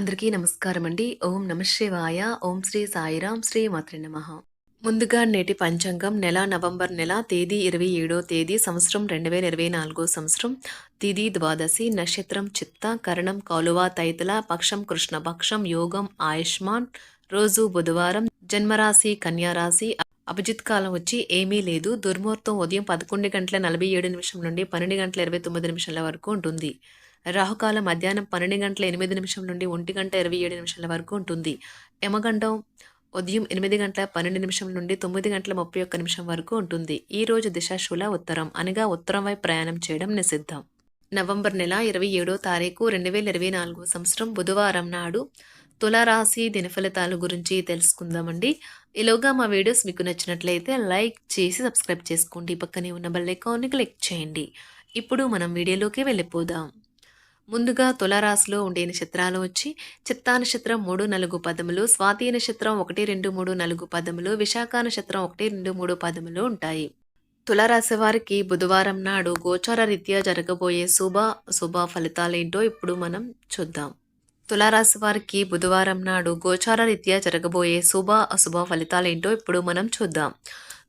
అందరికీ నమస్కారం అండి ఓం నమ శివాయ. ఓం శ్రీ సాయిరాం శ్రీ మాత్రి నమ. ముందుగా నేటి పంచాంగం నెల నవంబర్ నెల తేదీ ఇరవై ఏడో తేదీ సంవత్సరం రెండు వేల ఇరవై నాలుగో సంవత్సరం. తిది ద్వాదశి నక్షత్రం చిత్త కరణం కాలువ తైతల పక్షం కృష్ణపక్షం యోగం ఆయుష్మాన్. రోజు బుధవారం జన్మరాశి కన్యారాశి అభిజిత్ కాలం వచ్చి ఏమీ లేదు. దుర్ముహూర్తం ఉదయం పదకొండు గంటల నలభై ఏడు నిమిషం నుండి పన్నెండు గంటల ఇరవై తొమ్మిది నిమిషాల వరకు ఉంటుంది. రాహుకాలం మధ్యాహ్నం పన్నెండు గంటల ఎనిమిది నిమిషం నుండి ఒంటి గంట ఇరవై ఏడు నిమిషాల వరకు ఉంటుంది. యమగండం ఉదయం ఎనిమిది గంటల పన్నెండు నిమిషం నుండి తొమ్మిది గంటల ముప్పై ఒక్క నిమిషం వరకు ఉంటుంది. ఈ రోజు దిశాశూల ఉత్తరం. అనగా ఉత్తరం వైపు ప్రయాణం చేయడం నిషిద్ధం. నవంబర్ నెల ఇరవై ఏడో తారీఖు రెండు వేల ఇరవై నాలుగో సంవత్సరం బుధవారం నాడు తులారాశి దినఫలితాల గురించి తెలుసుకుందామండి. ఈలోగా మా వీడియోస్ మీకు నచ్చినట్లయితే లైక్ చేసి సబ్స్క్రైబ్ చేసుకోండి. పక్కనే ఉన్న బెల్ ఐకాన్ని క్లిక్ చేయండి. ఇప్పుడు మనం వీడియోలోకి వెళ్ళిపోదాం. ముందుగా తులారాశిలో ఉండే నక్షత్రాలు వచ్చి చిత్తా నక్షత్రం మూడు నలుగు పదములు స్వాతి నక్షత్రం ఒకటి రెండు మూడు నలుగు పదములు విశాఖ నక్షత్రం ఒకటి రెండు మూడు పదములు ఉంటాయి. తులారాశి వారికి బుధవారం నాడు గోచార రీత్యా జరగబోయే శుభ శుభ ఫలితాలేంటో ఇప్పుడు మనం చూద్దాం. తులారాశి వారికి బుధవారం నాడు గోచార రీత్యా జరగబోయే శుభ అశుభ ఫలితాలేంటో ఇప్పుడు మనం చూద్దాం.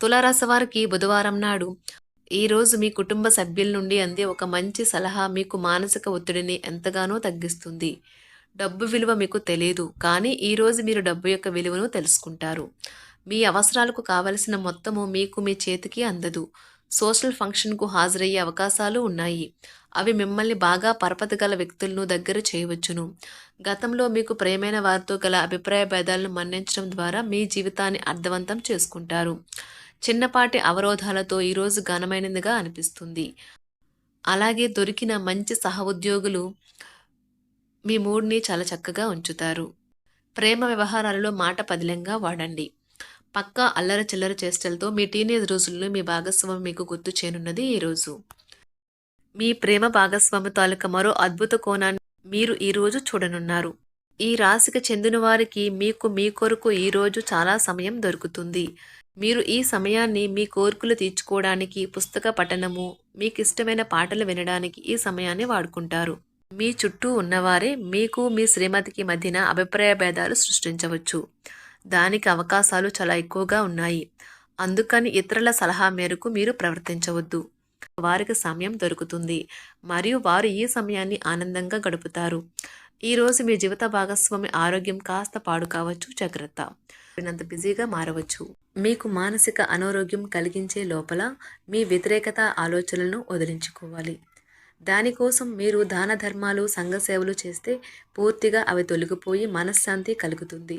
తులారాశి వారికి బుధవారం నాడు ఈరోజు మీ కుటుంబ సభ్యుల నుండి అందే ఒక మంచి సలహా మీకు మానసిక ఒత్తిడిని ఎంతగానో తగ్గిస్తుంది. డబ్బు విలువ మీకు తెలియదు కానీ ఈరోజు మీరు డబ్బు యొక్క విలువను తెలుసుకుంటారు. మీ అవసరాలకు కావలసిన మొత్తము మీకు మీ చేతికి అందదు. సోషల్ ఫంక్షన్కు హాజరయ్యే అవకాశాలు ఉన్నాయి. అవి మిమ్మల్ని బాగా పరపతి వ్యక్తులను దగ్గర చేయవచ్చును. గతంలో మీకు ప్రేమైన వారితో గల అభిప్రాయ భేదాలను మన్నించడం ద్వారా మీ జీవితాన్ని అర్థవంతం చేసుకుంటారు. చిన్నపాటి అవరోధాలతో ఈరోజు ఘనమైనదిగా అనిపిస్తుంది. అలాగే దొరికిన మంచి సహ ఉద్యోగులు మీ మూడ్ని చాలా చక్కగా ఉంచుతారు. ప్రేమ వ్యవహారాలలో మాట పదిలంగా వాడండి. పక్కా అల్లర చిల్లర చేష్టలతో మీ టీనేజ్ రోజుల్లో మీ భాగస్వామి మీకు గుర్తు చేయనున్నది ఈరోజు మీ ప్రేమ భాగస్వామి తాలూకా మరో అద్భుత కోణాన్ని మీరు ఈరోజు చూడనున్నారు. ఈ రాశికి చెందిన వారికి మీకు మీ కొరకు ఈరోజు చాలా సమయం దొరుకుతుంది. మీరు ఈ సమయాన్ని మీ కోరికలు తీర్చుకోవడానికి పుస్తక పఠనము మీకు ఇష్టమైన పాటలు వినడానికి ఈ సమయాన్ని వాడుకుంటారు. మీ చుట్టూ ఉన్నవారే మీకు మీ శ్రీమతికి మధ్యన అభిప్రాయ భేదాలు సృష్టించవచ్చు. దానికి అవకాశాలు చాలా ఎక్కువగా ఉన్నాయి. అందుకని ఇతరుల సలహా మేరకు మీరు ప్రవర్తించవద్దు. వారికి సమయం దొరుకుతుంది. మరియు వారు ఈ సమయాన్ని ఆనందంగా గడుపుతారు. ఈరోజు మీ జీవిత భాగస్వామి ఆరోగ్యం కాస్త పాడు కావచ్చు. జాగ్రత్త. అంత బిజీగా మారవచ్చు. మీకు మానసిక అనారోగ్యం కలిగించే లోపల మీ వ్యతిరేకత ఆలోచనలను వదిలించుకోవాలి. దానికోసం మీరు దాన ధర్మాలు సంఘ సేవలు చేస్తే పూర్తిగా అవి తొలగిపోయి మనశ్శాంతి కలుగుతుంది.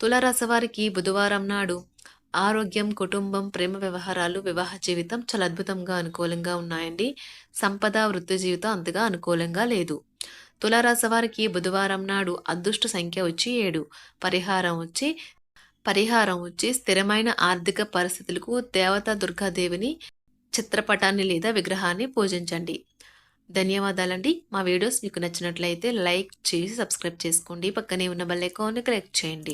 తులారాశి బుధవారం నాడు ఆరోగ్యం కుటుంబం ప్రేమ వ్యవహారాలు వివాహ జీవితం చాలా అద్భుతంగా అనుకూలంగా ఉన్నాయండి. సంపద వృత్తి జీవితం అంతగా అనుకూలంగా లేదు. తులారాశివారికి బుధవారం నాడు అదృష్ట సంఖ్య వచ్చి ఏడు. పరిహారం వచ్చి పరిహారం వచ్చి స్థిరమైన ఆర్థిక పరిస్థితులకు దేవత దుర్గాదేవిని చిత్రపటాన్ని లేదా విగ్రహాన్ని పూజించండి. ధన్యవాదాలండి. మా వీడియోస్ మీకు నచ్చినట్లయితే లైక్ చేసి సబ్స్క్రైబ్ చేసుకోండి. పక్కనే ఉన్న బెల్ ఐకాన్ని క్లిక్ చేయండి.